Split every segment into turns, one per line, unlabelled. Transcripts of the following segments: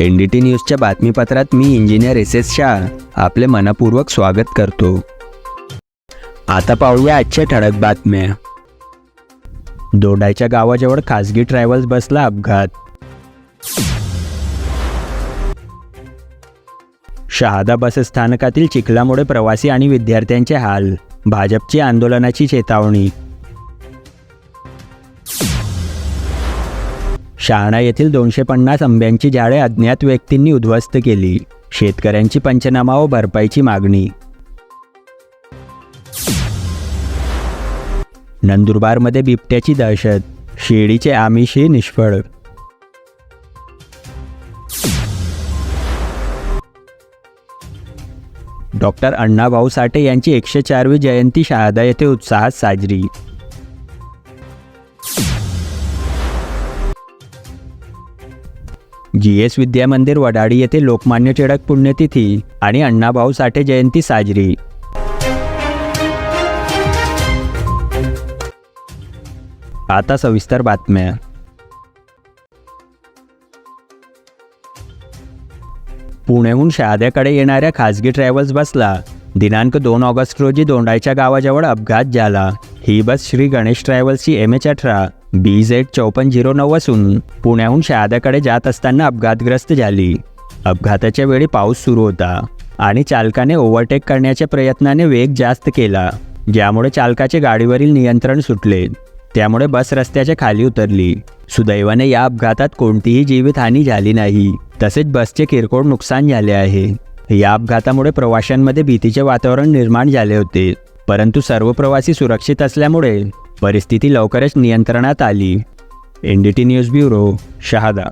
N D T न्यूजच्या बातमीपत्रात मी इंजिनियर एस एस शाह. आपले मनपूर्वक स्वागत करतो. आता पाहूया आजच्या ठळक बातम्या. दोडायच्या गावाजवळ खासगी ट्रॅव्हल्स बसला अपघात. शहादा बस स्थानकातील चिखलामुळे प्रवासी आणि विद्यार्थ्यांचे हाल. भाजपची आंदोलनाची चेतावणी. शहाणा येथील दोनशे पन्नास आंब्यांची झाडे अज्ञात व्यक्तींनी उद्ध्वस्त केली. शेतकऱ्यांची पंचनामा व भरपाईची मागणी. नंदुरबारमध्ये बिबट्याची दहशत शेळीचे आमिषही निष्फळ. डॉक्टर अण्णाभाऊ साठे यांची एकशे चारवी जयंती शहादा येथे उत्साहात साजरी. जी एस विद्या मंदिर वडाळी येथे लोकमान्य टिळक पुण्यतिथी आणि अण्णाभाऊ साठे जयंती साजरी. आता सविस्तर बातम्या. पुण्याहून शहाद्याकडे येणाऱ्या खासगी ट्रॅव्हल्स बसला. दिनांक दोन ऑगस्ट रोजी दोंडाईच्या गावाजवळ अपघात झाला. ही बस श्री गणेश ट्रॅव्हल्सची एम एच अठरा. बी झेड चौपन्न झिरो नऊ असून पुण्याहून शहाद्याकडे जात असताना अपघातग्रस्त झाली. अपघाताच्या वेळी पाऊस सुरू होता आणि चालकाने ओव्हरटेक करण्याच्या प्रयत्नाने वेग जास्त केला ज्यामुळे चालकाचे गाडीवरील नियंत्रण सुटले. त्यामुळे बस रस्त्याच्या खाली उतरली. सुदैवाने या अपघातात कोणतीही जीवितहानी झाली नाही. तसेच बसचे किरकोळ नुकसान झाले आहे. या अपघातामुळे प्रवाशांमध्ये भीतीचे वातावरण निर्माण झाले होते. परंतु सर्व प्रवासी सुरक्षित असल्यामुळे परिस्थिती लवकरच नियंत्रणात आली. N D T news bureau Shahada.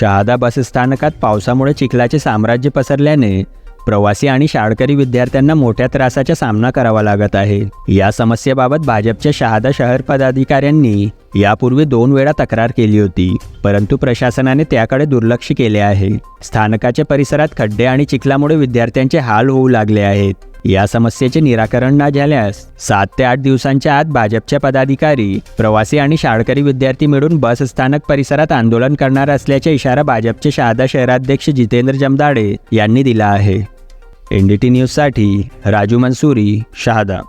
Shahada bus स्थानकात पावसामुळे चिखलाचे साम्राज्य पसरल्याने प्रवासी आणि शाळकरी विद्यार्थ्यांना मोठ्या त्रासाचा सामना करावा लागत आहे. या समस्येबाबत भाजपच्या शहादा शहर पदाधिकाऱ्यांनी यापूर्वी दोन वेळा तक्रार केली होती परंतु प्रशासनाने त्याकडे दुर्लक्ष केले आहे. स्थानकाच्या परिसरात खड्डे आणि चिखलामुळे विद्यार्थ्यांचे हाल होऊ लागले आहेत. या समस्येचे निराकरण न झाल्यास सात ते आठ दिवसांच्या आत भाजपच्या पदाधिकारी प्रवासी आणि शाळकरी विद्यार्थी मिळून बस स्थानक परिसरात आंदोलन करणार असल्याचा इशारा भाजपचे शहादा शहराध्यक्ष जितेंद्र जमदाडे यांनी दिला आहे. एन डी टी न्यूजसाठी राजू मंसुरी शहादा.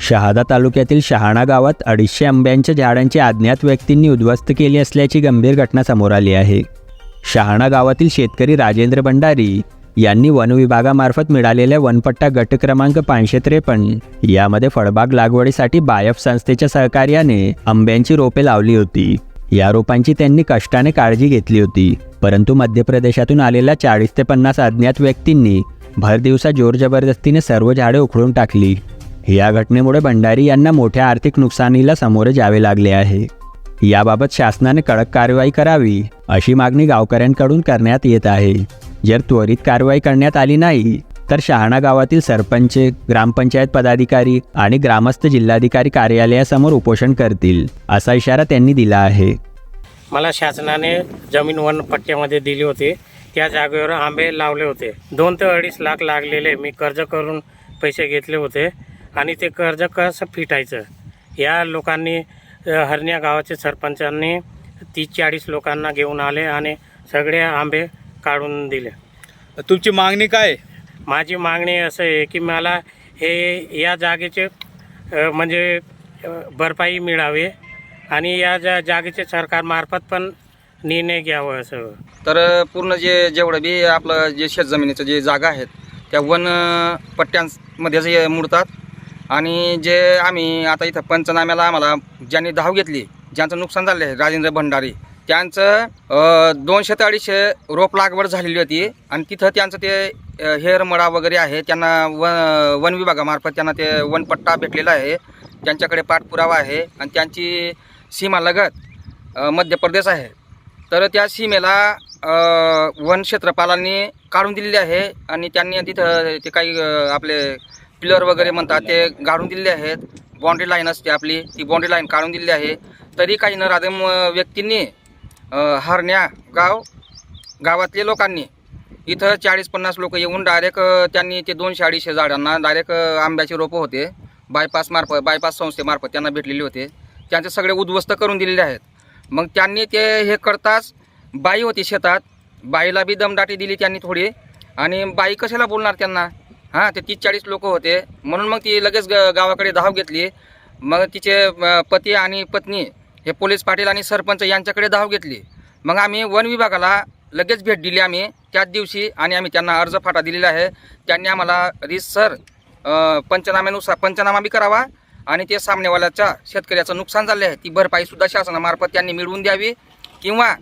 शहादा तालुक्यातील शहाणा गावात अडीचशे आंब्यांच्या झाडांची अज्ञात व्यक्तींनी उद्ध्वस्त केली असल्याची गंभीर घटना समोर आली आहे. शहाणा गावातील शेतकरी राजेंद्र भंडारी यांनी वनविभागामार्फत मिळालेल्या वनपट्टा गट क्रमांक पाचशे त्रेपन्न यामध्ये फळबाग लागवडीसाठी बायफ संस्थेच्या सहकार्याने आंब्यांची रोपे लावली होती. या रोपांची त्यांनी कष्टाने काळजी घेतली होती. परंतु मध्य प्रदेशातून आलेल्या चाळीस ते पन्नास अज्ञात व्यक्तींनी भर दिवसा जोर जबरदस्तीने सर्व झाडे उखडून टाकली. या घटनेमुळे भंडारी यांना मोठ्या आर्थिक नुकसानीला सामोरे जावे लागले आहे. याबाबत शासनाने कडक कारवाई करावी अशी मागणी गावकऱ्यांकडून करण्यात येत आहे. जर त्वरित कारवाई करण्यात आली नाही तर शहाणा गावातील सरपंच ग्रामपंचायत पदाधिकारी आणि ग्रामस्थ जिल्हाधिकारी कार्यालयासमोर उपोषण करतील असा इशारा त्यांनी दिला आहे.
मला शासनाने जमीन वन पट्ट्यामध्ये दिली होती. त्या जागेवर आंबे लावले होते. दोन ते अडीच लाख लागलेले मी कर्ज करून पैसे घेतले होते आणि ते कर्ज कसं फिटायचं? या लोकांनी हरण्या गावाचे सरपंचांनी तीस चाळीस लोकांना घेऊन आले आणि सगळे आंबे काढून दिले.
तुमची मागणी काय?
माझी मागणी असं आहे की मला हे या जागेचे म्हणजे भरपाई मिळावी आणि या जा जागेचे सरकारमार्फत पण निर्णय घ्यावं असं.
तर पूर्ण जे जेवढं बी आपलं जे शेतजमिनीचं जे जागा आहेत त्या वन पट्ट्यांमध्येच हे मुडतात आणि जे आम्ही आता इथं पंचनाम्याला आम्हाला ज्यांनी धाव घेतली ज्यांचं नुकसान झालं आहे राजेंद्र भंडारी त्यांचं दोनशे ते अडीचशे रोप लागवड झालेली होती. आणि तिथं त्यांचं ते हेरमळा वगैरे आहे. त्यांना व वन विभागामार्फत त्यांना ते वनपट्टा भेटलेला आहे. त्यांच्याकडे पाठपुरावा आहे. आणि त्यांची सीमा लगत मध्य प्रदेश आहे. तर त्या सीमेला वन क्षेत्रपालांनी काढून दिलेली आहे. आणि त्यांनी तिथं ते काही आपले पिलर वगैरे म्हणतात ते गाडून दिलेले आहेत. बाँड्री लाईन असते आपली. ती बाँड्री लाईन काढून दिलेली आहे. तरी काही नराधम व्यक्तींनी हरण्या गाव गावातले लोकांनी. इथं चाळीस पन्नास लोक येऊन डायरेक्ट त्यांनी ते दोनशे अडीचशे झाडांना डायरेक्ट आंब्याचे रोपं होते. बायपास मार्फत बायपास संस्थेमार्फत त्यांना भेटलेले होते. त्यांचे सगळे उद्ध्वस्त करून दिलेले आहेत. मग त्यांनी ते हे करताच बाई होती शेतात. बाईला बी दमदाटी दिली त्यांनी थोडी. आणि बाई कशाला बोलणार त्यांना? हां ते तीस चाळीस लोक होते. म्हणून मग ती लगेच ग गावाकडे धाव घेतली. मग तिचे पती आणि पत्नी हे पोलीस पाटील आणि सरपंच यांच्याकडे धाव घेतली. मग आम्ही वन विभागाला लगेच भेट दिली आम्ही. त्याच दिवशी आणि आम्ही त्यांना अर्ज फाटा दिलेला आहे. त्यांनी आम्हाला रिसर पंचनाम्यानुसार पंचनामा बी करावा आणि ते सामनेवाल्याच्या शेतकऱ्याचं नुकसान झालं आहे ती भरपाईसुद्धा शासनामार्फत त्यांनी मिळवून द्यावी. किंवा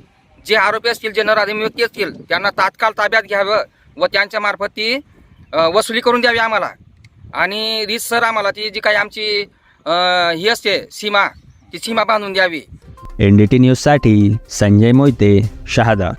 जे आरोपी असतील जे नराधीम व्यक्ती असतील त्यांना तात्काळ ताब्यात घ्यावं व त्यांच्यामार्फत ती वसुली करून द्यावी आम्हाला. आणि रिसर आम्हाला ती जी काही आमची ही असते सीमा ती सीमा बांधून द्यावी.
एनडीटी न्यूजसाठी संजय मोहिते शहादा.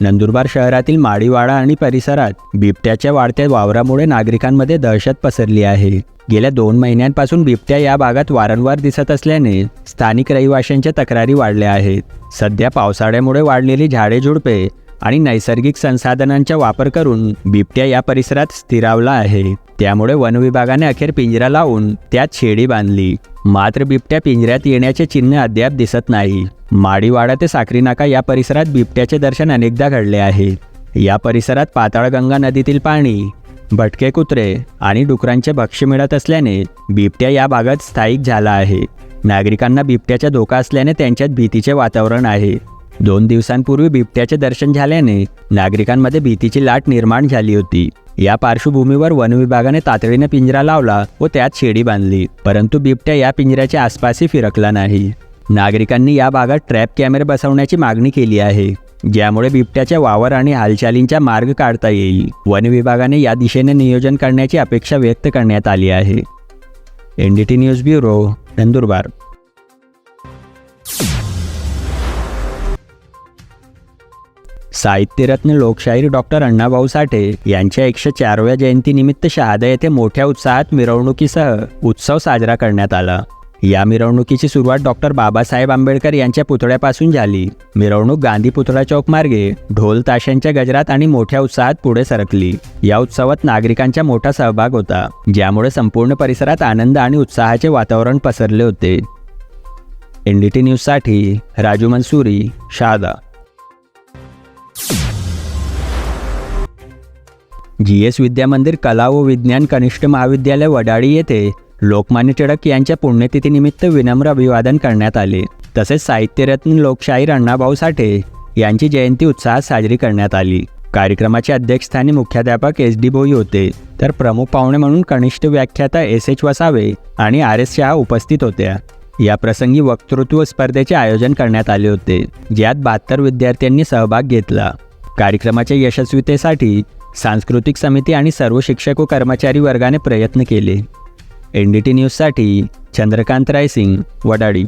नंदुरबार शहरातील माडीवाडा आणि परिसरात बिबट्याच्या वाढत्या वावरामुळे नागरिकांमध्ये दहशत पसरली आहे. गेल्या दोन महिन्यांपासून बिबट्या या भागात वारंवार दिसत असल्याने स्थानिक रहिवाशांच्या तक्रारी वाढल्या आहेत. सध्या पावसाळ्यामुळे वाढलेली झाडे झुडपे आणि नैसर्गिक संसाधनांचा वापर करून बिबट्या या परिसरात स्थिरावला आहे. त्यामुळे वन विभागाने अखेर पिंजरा लावून त्यात शेडी बांधली. मात्र बिबट्या पिंजऱ्यात येण्याचे चिन्ह अद्याप दिसत नाही. माडीवाडा ते साखरी नाका या परिसरात बिबट्याचे दर्शन अनेकदा घडले आहे. या परिसरात पाताळगंगा नदीतील पाणी भटके कुत्रे आणि डुकरांचे भक्ष्य मिळत असल्याने बिबट्या या भागात स्थायिक झाला आहे. नागरिकांना बिबट्याचा धोका असल्याने त्यांच्यात भीतीचे वातावरण आहे. दोन दिवसांपूर्वी बिबट्याचे दर्शन झाल्याने नागरिकांमध्ये भीतीची लाट निर्माण झाली होती. या पार्श्वभूमीवर वन विभागाने तातडीने पिंजरा लावला व त्यात शेडी बांधली परंतु बिबट्या या पिंजऱ्याच्या आसपासही फिरकला नाही. नागरिकांनी या भागात ट्रॅप कॅमेरे बसवण्याची मागणी केली आहे ज्यामुळे बिबट्याच्या वावर आणि हालचालींचा मार्ग काढता येईल. वन विभागाने या दिशेने नियोजन करण्याची अपेक्षा व्यक्त करण्यात आली आहे. N D T news bureau Nandurbar. साहित्यरत्न लोकशाहीर डॉक्टर अण्णाभाऊ साठे यांच्या एकशे चारव्या जयंतीनिमित्त शहादा येथे मोठ्या उत्साहात मिरवणुकीसह उत्सव साजरा करण्यात आला. या मिरवणुकीची सुरुवात डॉक्टर बाबासाहेब आंबेडकर यांच्या पुतळ्यापासून झाली. मिरवणूक गांधी पुतळा चौक मार्गे ढोल ताशांच्या गजरात आणि मोठ्या उत्साहात पुढे सरकली. या उत्सवात नागरिकांचा मोठा सहभाग होता ज्यामुळे संपूर्ण परिसरात आनंद आणि उत्साहाचे वातावरण पसरले होते. एनडीटी न्यूजसाठी राजू मनसुरी शहादा. जी एस विद्यामंदिर कला व विज्ञान कनिष्ठ महाविद्यालय वडाळी येथे लोकमान्य टिळक यांच्या पुण्यतिथीनिमित्त विनम्र अभिवादन करण्यात आले. तसेच साहित्यरत्न लोकशाहीर अण्णाभाऊ साठे यांची जयंती उत्साहात साजरी करण्यात आली. कार्यक्रमाचे अध्यक्षस्थानी मुख्याध्यापक एस डी भोई होते. तर प्रमुख पाहुणे म्हणून कनिष्ठ व्याख्याता एस एच वसावे आणि आर एस शहा उपस्थित होत्या. या प्रसंगी वक्तृत्व स्पर्धेचे आयोजन करण्यात आले होते. ज्यात बहात्तर विद्यार्थ्यांनी सहभाग घेतला. कार्यक्रमाच्या यशस्वीतेसाठी सांस्कृतिक समिती आणि सर्व शिक्षक व कर्मचारी वर्गाने प्रयत्न केले. एन डी टी न्यूजसाठी चंद्रकांत रायसिंग वडाळी